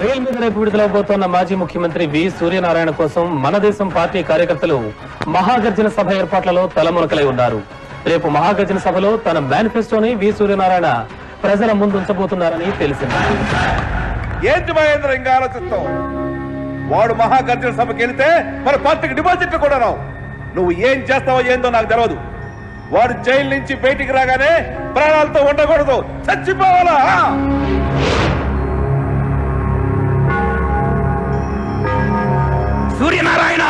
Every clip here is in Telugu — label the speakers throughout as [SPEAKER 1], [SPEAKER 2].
[SPEAKER 1] బెయిల్ మీద రేపు విడుదలవబోతోన్న మాజీ ముఖ్యమంత్రి వి సూర్యనారాయణ కోసం మన దేశం పార్టీ కార్యకర్తలు మహాగర్జన సభ ఏర్పాట్లలో తలమునకలై ఉన్నారు. రేపు మహాగర్జన సభలో తన మేనిఫెస్టోని వి సూర్యనారాయణ ప్రజల ముందుంచబోతున్నారని తెలిసింది.
[SPEAKER 2] ఏంటి మహేంద్ర ఇంకా ఆలోచిస్తావు? వాడు మహాగర్జన సభకి వెళ్తే మన పార్టీకి డిపాజిట్లు కూడా రావు. నువ్వు ఏం చేస్తావో ఏందో నాకు తెలియదు వాడు జైలు నుంచి బయటికి రాగానే ప్రాణాలతో ఉండకూడదు. చచ్చిపోవాలా?
[SPEAKER 1] సూర్యనారాయణ!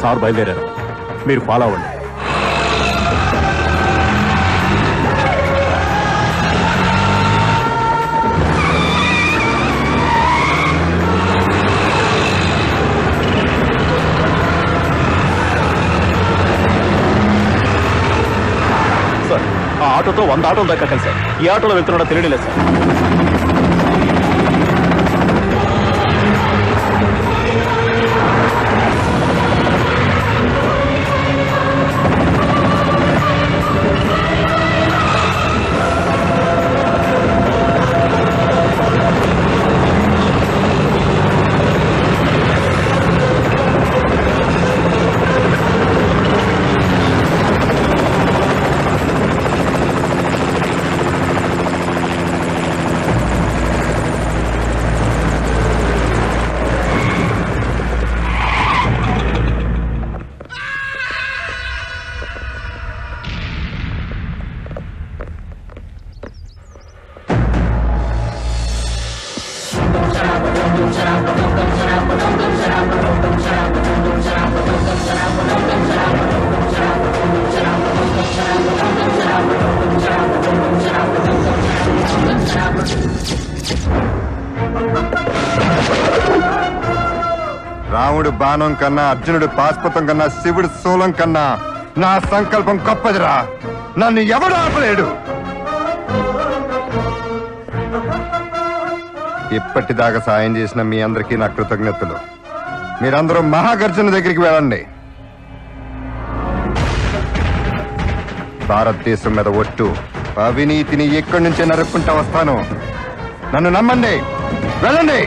[SPEAKER 3] సార్ బయలుదేరారు. మీరు ఫాలో అవ్వండి. ఆటోతో వంద ఆటోలు దాకా కలిసారు ఈ ఆటోలో వెళ్తున్నాడో తెలియలేదు సార్.
[SPEAKER 4] రాముడు బాణం కన్నా అర్జునుడు పాస్పతం కన్నా శివుడు శూలం కన్నా నా సంకల్పం గొప్పదిరా. నన్ను ఎవడు ఆపలేడు? ఇప్పటిదాకా సాయం చేసిన మీ అందరికీ నా కృతజ్ఞతలు. మీరందరూ మహాగర్జున దగ్గరికి వెళ్ళండి. భారతదేశం మీద ఒట్టు అవినీతిని ఎక్కడి నుంచే నరుక్కుంటా వస్తాను? నన్ను నమ్మండి. వెళ్ళండి.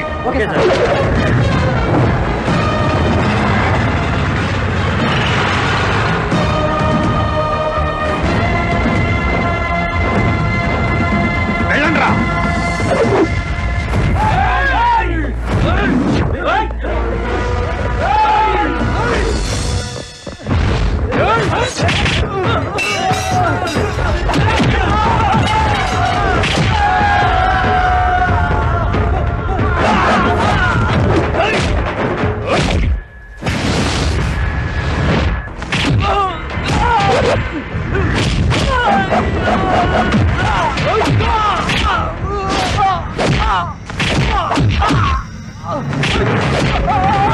[SPEAKER 4] Ah!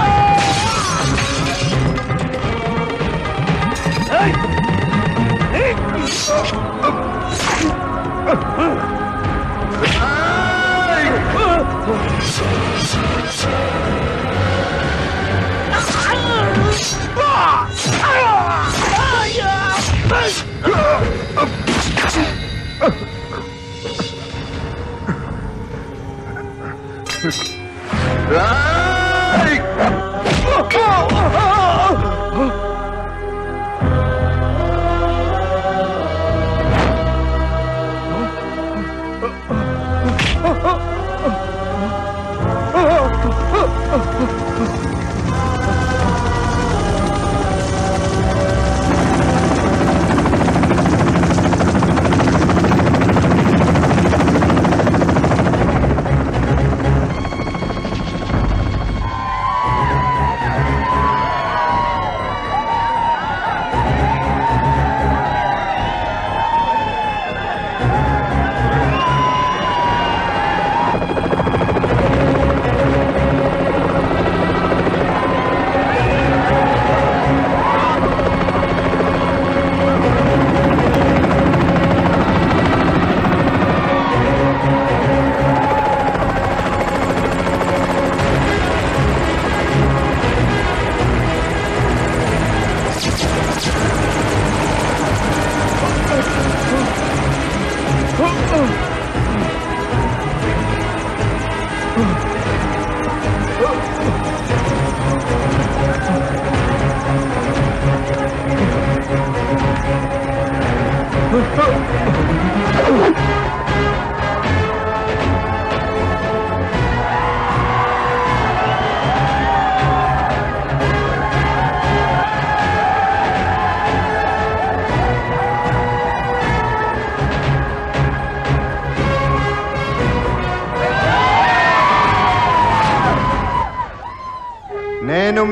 [SPEAKER 1] Oh!
[SPEAKER 4] Oh.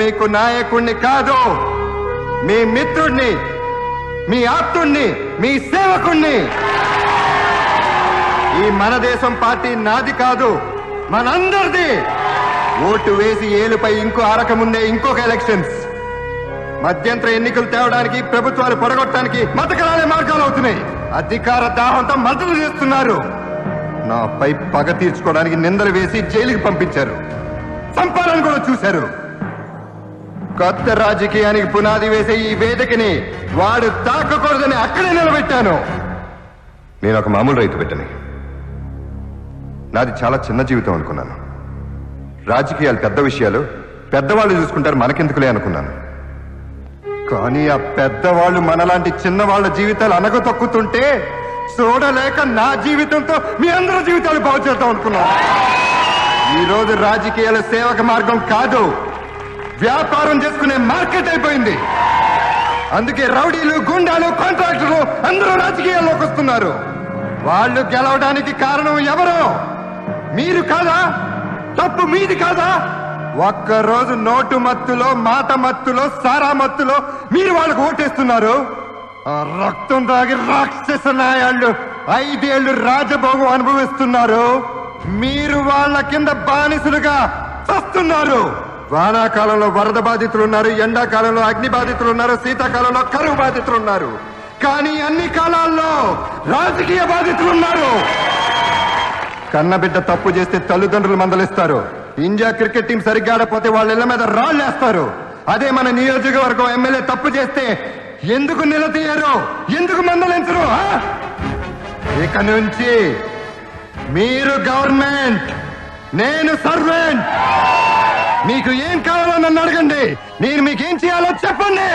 [SPEAKER 4] మీకు నాయకుణ్ణి కాదు. మీ మిత్రుణ్ణి మీ ఆప్తుణ్ణి మీ సేవకుణ్ణి. ఈ మన దేశం పార్టీ నాది కాదు మనందరిది. ఓటు వేసి ఏలుపై ఇంకో అరకముందే ఇంకొక ఎలక్షన్స్. మధ్యంతర ఎన్నికలు తేవడానికి ప్రభుత్వాలు పొడగొట్టడానికి మతకరాలే మార్గాలు అవుతున్నాయి. అధికార దాహంతో మద్దతు చేస్తున్నారు. నాపై పగ తీర్చుకోవడానికి నిందలు వేసి జైలుకి పంపించారు. చంపాలని కూడా చూశారు. కొత్త రాజకీయానికి పునాది వేసే ఈ వేదికని వాడు తాకకూడదని అక్కడే నిలబెట్టాను. నేను ఒక మామూలు రైతు బిడ్డని. నాది చాలా చిన్న జీవితం అనుకున్నాను. రాజకీయాలు పెద్ద విషయాలు పెద్దవాళ్ళు చూసుకుంటారు మనకెందుకులే అనుకున్నాను. కానీ ఆ పెద్దవాళ్ళు మనలాంటి చిన్నవాళ్ళ జీవితాలు అనగ తొక్కుతుంటే చూడలేక నా జీవితంతో మీ అందరి జీవితాలు బాగు చేద్దాం అనుకున్నాను ఈరోజు రాజకీయాల సేవక మార్గం కాదు. వ్యాపారం చేసుకునే మార్కెట్ అయిపోయింది. అందుకే రౌడీలు గుండాలు కాంట్రాక్టర్లు అందరూ రాజకీయాల్లోకి వస్తున్నారు. వాళ్ళు గెలవడానికి కారణం ఎవరు? మీరు కాదా? తప్పు మీది కాదా? ఒక్క రోజు నోటు మత్తులో మాట మత్తులో సారా మత్తులో మీరు వాళ్ళకు ఓటేస్తున్నారు. రక్తం తాగి రాక్షస నాయాళ్ళు ఐదేళ్ళు రాజభోగం అనుభవిస్తున్నారు. మీరు వాళ్ళ కింద బానిసులుగా చస్తున్నారు. వానాకాలంలో వరద బాధితులు ఉన్నారు ఎండాకాలంలో అగ్ని బాధితులు ఉన్నారు శీతాకాలంలో కరువు బాధితులు ఉన్నారు కానీ అన్ని కాలాల్లో రాజకీయ బాధితులు ఉన్నారు కన్నబిడ్డ తప్పు చేస్తే తల్లిదండ్రులు మందలిస్తారు. ఇండియా క్రికెట్ టీం సరిగ్గా ఆడపోతే వాళ్ళ ఇళ్ళ మీద రాళ్ళేస్తారు. అదే మన నియోజకవర్గం ఎమ్మెల్యే తప్పు చేస్తే ఎందుకు నిలదీయరు? ఎందుకు మందలించరు? ఇక నుంచి మీరు గవర్నమెంట్ నేను సర్వెంట్. మీకు ఏం కావాలో నన్ను అడగండి. నేను మీకు ఏం చేయాలో చెప్పండి.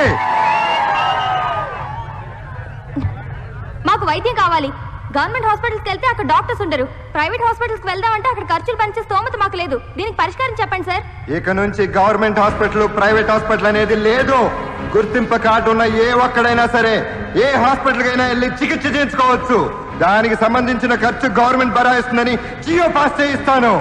[SPEAKER 5] మాకు వైద్యం కావాలి. గవర్నమెంట్ హాస్పిటల్స్కి వెళ్తే అక్కడ డాక్టర్స్ ఉండరు. ప్రైవేట్ హాస్పిటల్స్కి వెళ్దామంటే అక్కడ ఖర్చులు పనిచే స్తోమత మాకు లేదు. దీనికి పరిష్కారం చెప్పండి సార్.
[SPEAKER 4] ఇక నుంచి గవర్నమెంట్ హాస్పిటల్ ప్రైవేట్ హాస్పిటల్ అనేది లేదు. గుర్తింపు కార్డు ఉన్న ఏ ఒక్కడైనా సరే ఏ హాస్పిటల్ కైనా వెళ్ళి చికిత్స చేయించుకోవచ్చు. దానికి సంబంధించిన ఖర్చు గవర్నమెంట్ భరాయిస్తుందని జియో పాస్ చేయిస్తాను.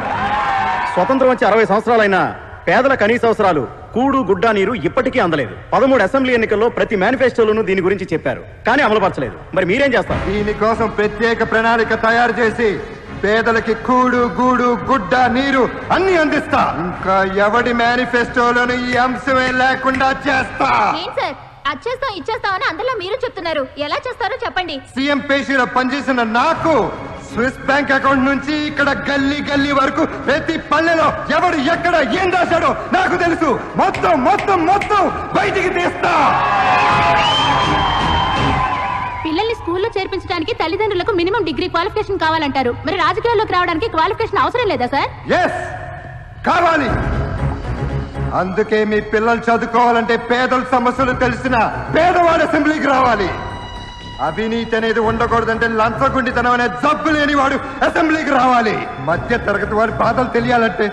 [SPEAKER 3] స్వతంత్రం వచ్చి అరవై సంవత్సరాలైనా పేదల కనీస అవసరాలు కూడు గుడ్డ నీరు ఇప్పటికీ అందలేదు. పదమూడు అసెంబ్లీ ఎన్నికల్లో ప్రతి మేనిఫెస్టోలోనూ దీని గురించి చెప్పారు. కానీ అమలుపరచలేదు. మరి మీరేం చేస్తారు?
[SPEAKER 4] దీనికోసం ప్రత్యేక ప్రణాళిక తయారు చేసి పేదలకి కూడు గూడు గుడ్డ నీరు అన్ని అందిస్తా. ఇంకా ఎవడి మేనిఫెస్టోలోను ఈ అంశమే లేకుండా చేస్తా.
[SPEAKER 5] ఏం సార్? అచ్చేస్తాం ఇచ్చేస్తామని అందులో మీరు చెప్తున్నారు. ఎలా చేస్తారో చెప్పండి.
[SPEAKER 4] సీఎం పేషీలో పనిచేసిన నాకు స్విస్ బ్యాంక్ అకౌంట్ నుంచి ఇక్కడ గల్లీ గల్లీ వరకు ప్రతి పల్లెలో ఎవడు ఎక్కడ ఏం రాశాడో నాకు తెలుసు. మొత్తం మొత్తం మొత్తం బయటికి తీస్తా.
[SPEAKER 5] పిల్లల్ని స్కూల్లో చేర్పించడానికి తల్లిదండ్రులకు మినిమం డిగ్రీ క్వాలిఫికేషన్ కావాలంటారు. మరి రాజకీయాల్లోకి రావడానికి క్వాలిఫికేషన్ అవసరం లేదా సార్?
[SPEAKER 4] ఎస్ కావాలి. అందుకే మీ పిల్లలు చదువుకోవాలంటే పేదల సమస్యలు తెలిసిన పేదవాడు అసెంబ్లీకి రావాలి. అవినీతి అనేది ఉండకూడదంటే లంచగుండితనం అనే జబ్బు లేనివాడు అసెంబ్లీకి రావాలి. మధ్య తరగతి వారి బాధలు తెలియాలంటే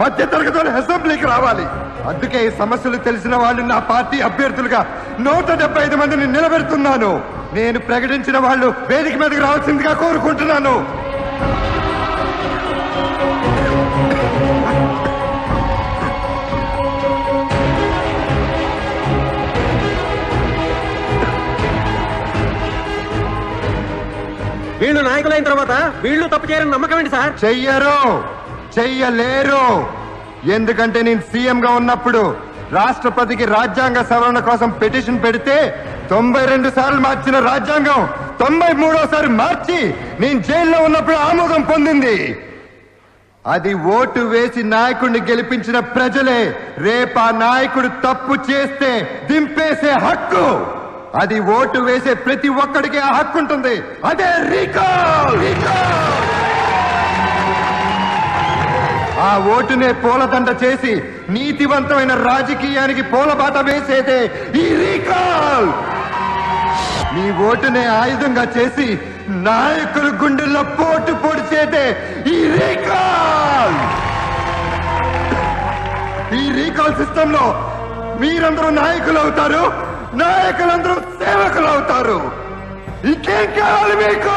[SPEAKER 4] మధ్య తరగతి వారి అసెంబ్లీకి రావాలి. అందుకే ఈ సమస్యలు తెలిసిన వాళ్ళు నా పార్టీ అభ్యర్థులుగా నూట డెబ్బై ఐదు మందిని నిలబెడుతున్నాను. నేను ప్రకటించిన వాళ్ళు వేదిక మీదకి రావాల్సిందిగా కోరుకుంటున్నాను.
[SPEAKER 6] వీళ్ళు నాయకులైన తర్వాత వీళ్ళు తప్పు చేయరని నమ్మకం ఏంటి సార్?
[SPEAKER 4] చెయ్యరు. చెయ్యలేరు. ఎందుకంటే నేను సీఎం గా ఉన్నప్పుడు రాష్ట్రపతికి రాజ్యాంగ సవరణ కోసం పిటిషన్ పెడితే తొంభై రెండు సార్లు మార్చిన రాజ్యాంగం తొంభై మూడోసారి మార్చి నేను జైల్లో ఉన్నప్పుడు ఆమోదం పొందింది. అది ఓటు వేసి నాయకుడిని గెలిపించిన ప్రజలే రేపా నాయకుడు తప్పు చేస్తే దింపేసే హక్కు. అది ఓటు వేసే ప్రతి ఒక్కడికి ఆ హక్కు ఉంటుంది. అదే రీకాల్ ఆ ఓటునే పూలదండ చేసి నీతివంతమైన రాజకీయానికి పూలబాట వేసేదే ఈ రీకాల్ నీ ఓటునే ఆయుధంగా చేసి నాయకుల గుండెల్లో పోటు పొడిచేదే ఈ రీకాల్ ఈ రీకాల్ సిస్టంలో మీరందరూ నాయకులు అవుతారు. నాయకులందరూ సేవకులు అవుతారు ఇంకేం కావాలి మీకు?